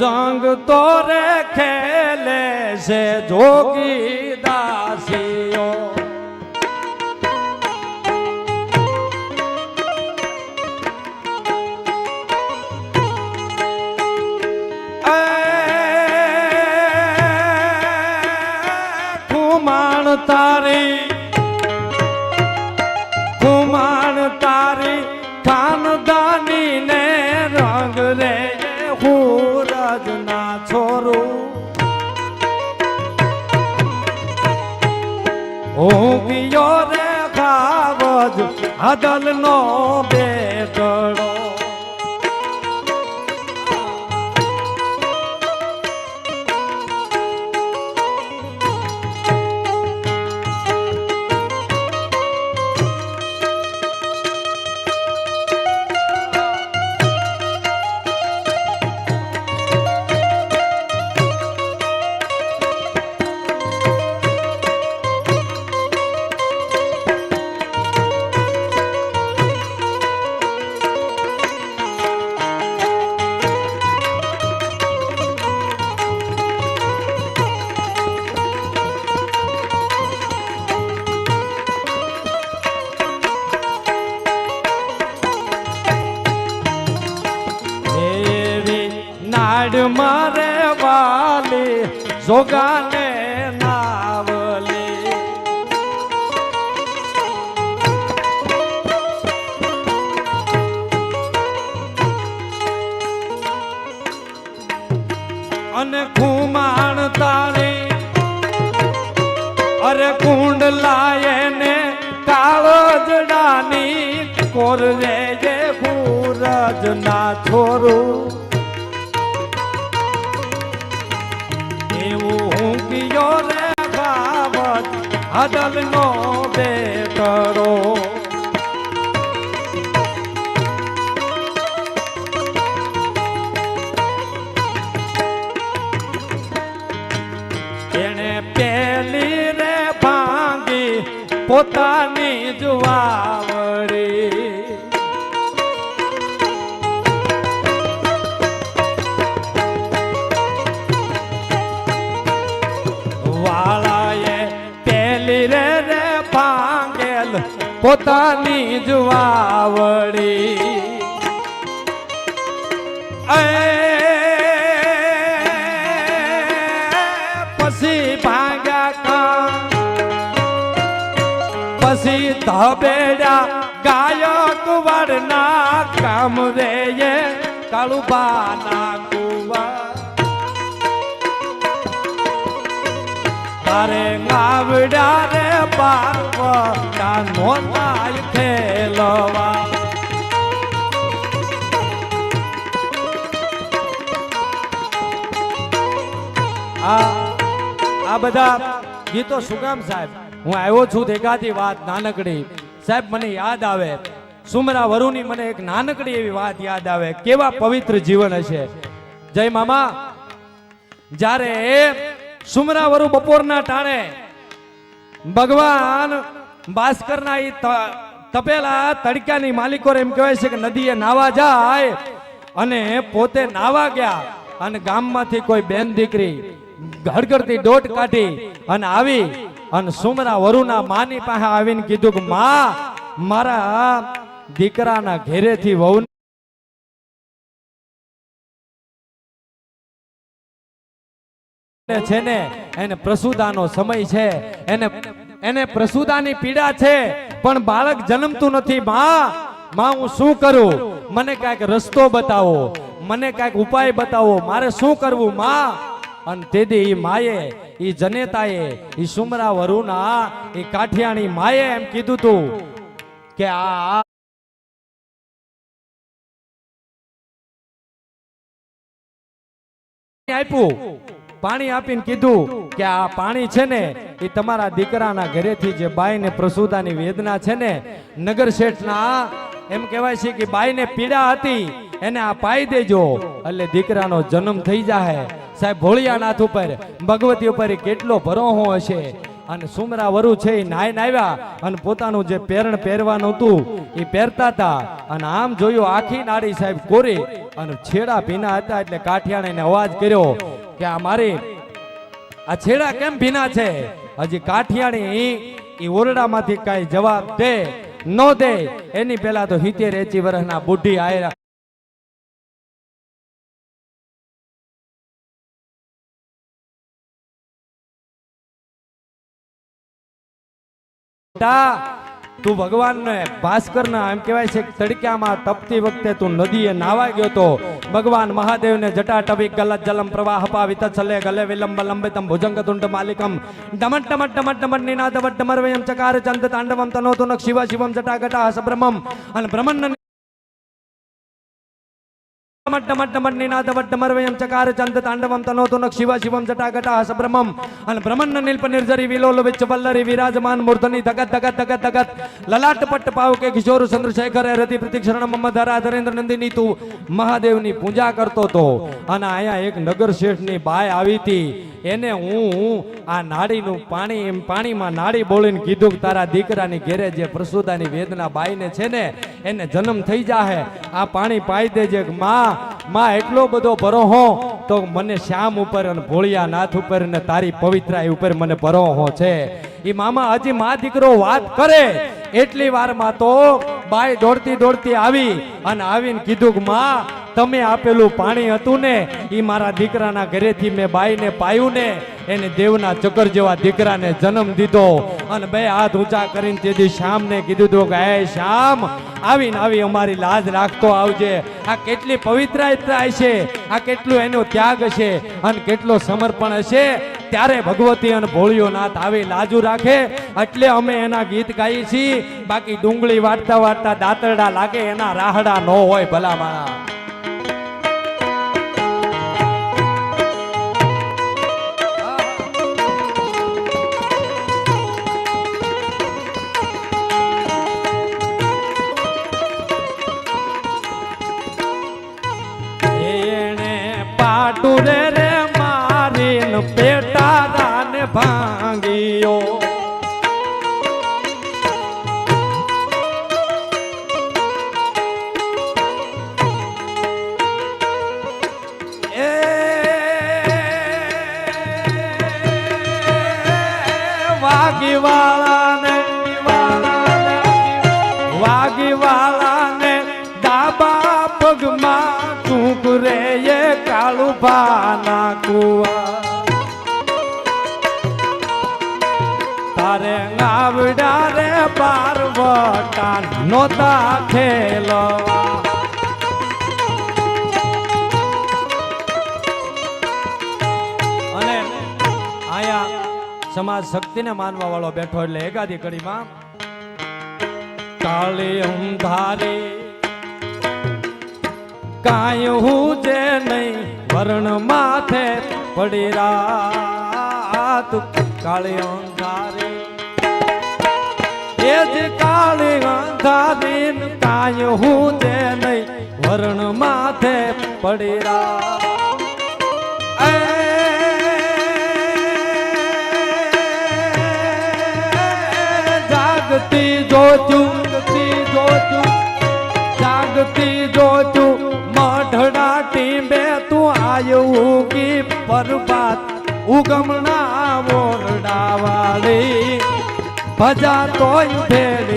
જંગ તો રે ખેલે છે જોગી દાસીઓ. તારી ગયો રે કાગજ હદલ નો બેટડો નાડ મારે વાલી, જોગાને નાવલી. અને ખુમાણ તારી અરે કુંડ લાયે ને કાળો જડાની, કોર રે જે ભૂરજ ના છોરું. બાબત હદલ નો બેટરો એને પેલી રે ભાંગી પોતાની જુવાવડી પોતાની જુવાવડી પછી ભાગ્યા પછી ધબેડા ગાયક વરના કામ રે કાળુબાના તારે ગાવડા રે પાર્વતા નોનાય ખેલવા. આ આ બધા ગીતો શું કામ સાહેબ? હું આવ્યો છું દેખાતી વાત નાનકડી. સાહેબ, મને યાદ આવે. સુમરા વરુની મને એક નાનકડી એવી વાત યાદ આવે. કેવા પવિત્ર જીવન હશે. જય મામા. જ્યારે સુમરા વરુ બપોરના ટાણે ભગવાન ભાસ્કરના એ તપેલા તડક્યાની માલિકો એમ કહેવાય છે કે નદીએ નાવા જાય અને પોતે નાવા ગયા અને ગામમાંથી કોઈ બેન દીકરી ઘડઘડતી દોટ કાઢી અને આવી અને સુમરા વરુના માની પાસે આવીને કીધું કે, માં, મારા દીકરાના ઘેરેથી વહુ છે ને, એને પ્રસુદાનો સમય છે. એને એને પ્રસુદાની પીડા છે, પણ બાળક જન્મતું નથી. માં માં, હું શું કરું? મને કાંઈક રસ્તો બતાવો. મને કાંઈક ઉપાય બતાવો. મારે શું કરવું, માં? અને તેથી ઈ માએ એ જનેતાએ એ સુમરા વરુના એ કાઠિયાણી માએ એમ કીધું તું કે આ આપ્યું પાણી આપીને કીધું કે આ પાણી છે ને, એ તમારા દીકરાના ઘરેથી જે બાઈને પ્રસૂતાની વેદના છે ને, નગર શેઠના, એમ કહેવાય છે કે બાઈને પીડા હતી, એને આ પાઈ દેજો, એટલે દીકરાનો જન્મ થઈ જાય સાહેબ, ભોળિયાનાથ ઉપર, ભગવતી ઉપર કેટલો ભરોહો હશે. અને સુમરા વરુ છે એ નાઈને આવ્યા અને પોતાનું જે પેરણ પહેરવાનું હતું, એ પહેરતા હતા. અને આમ જોયું આખી નાડી સાહેબ કોરી અને છેડા ભીના હતા, એટલે કાઠિયાણીને અવાજ કર્યો કે આ મારી આ છેડા કેમ ભીના છે? હજી કાઠિયાણી ઈ ઓરડામાંથી કાંઈ જવાબ દે ન દે. એની પહેલા તો હિતેર એચી વર્ષના બુઢી આયરા બેટા, તું ભગવાનને ભાસ્કરના, એમ કહેવાય છે તડક્યામાં તપતી વખતે તું નદીએ નાવા ગયો તો ભગવાન મહાદેવને જટા ટપી ગલત જલમ પ્રવાહ પા છલે ગલે વિલંબ લંબિતમ ભુજંગ તુંડ માલિકમ. ડમટ ડમટ ડમટ ડમટ નિનાદ, વટ ડમરવયમ ચકાર, ચંદ, તાંડવમ તનો તુનક શિવ, શિવમ જટા ગટા સબ્રહ્મમ અને બ્રહ્મણ ચકાર ચંદ તાંડવમ તનોતુ શિવ શિવમ જટા ગટા સબ્રહ્મમ અને બ્રહ્મણ નીલપ નિર્જરી વિલોલ વિચ વિરાજમાન મૂર્ધની ધગત ધગત ધગત ધગત લલાટ પાવ કે કિશોર ચંદ્રશેખર રતિ પ્રતિક્ષણ મમ્મદ હરા ધરેન્દ્ર નંદિની તું મહાદેવની પૂજા કરતો તો અને અહીંયા એક નગર શેઠની બાય આવી હતી એને હું આ નાડીનું પાણી એમ પાણીમાં નાડી બોલીને કીધું કે તારા દીકરાની ઘેરે જે પ્રસુદાની વેદના બાઈને છે ને એને જન્મ થઈ જાહે આ પાણી પાઈ દેજે કે માં માં એટલો બધો ભરોહો તો મને શ્યામ ઉપર અને ભોળિયા નાથ ઉપર અને તારી પવિત્રાઈ ઉપર મને ભરોહો છે. એ મામા હજી મા દીકરો વાત કરે, એટલી વારમાં તો બાઈ દોડતી દોડતી આવી અને આવીને કીધું કે માં, તમે આપેલું પાણી હતું ને એ મારા દીકરાના ઘરેથી મેં બાઈને પાયું ને એને દેવના ચકર જેવા દીકરાને જન્મ દીધો અને બે હાથ ઊંચા કરીને તેથી શ્યામને કીધું હતું કે, હે શ્યામ, આવીને આવી અમારી લાજ રાખતો આવજે. આ કેટલી પવિત્રતા છે આ કેટલું એનો ત્યાગ હશે અને કેટલો સમર્પણ હશે. ત્યારે ભગવતી અને ભોળિયો નાથ આવી લાજુ રાખે. એટલે અમે એના ગીત ગાઈએ છીએ. બાકી ડુંગળી વાટતા વાટતા દાંતરડા લાગે, એના રાહડા ન હોય ભલા માણા বাটুরে એ કાળુ ભાના કુવા. તારે આવડા રે બારવટા નોતા ખેલવા. અને આયા સમાજ શક્તિને માનવા વાળો બેઠો એટલે એકાદી કડીમાં કાળી અંધારી કાંઈ હું જે નહીં. વરણ માથે પડી રાત. કાળી અંધારી. એ જ કાળી અંધારી કાંઈ હું તે નહીં. વરણ માથે પડી રાત. જોતું ઉગમણા મોરડા વાળી ભજા તોય ભેડિયા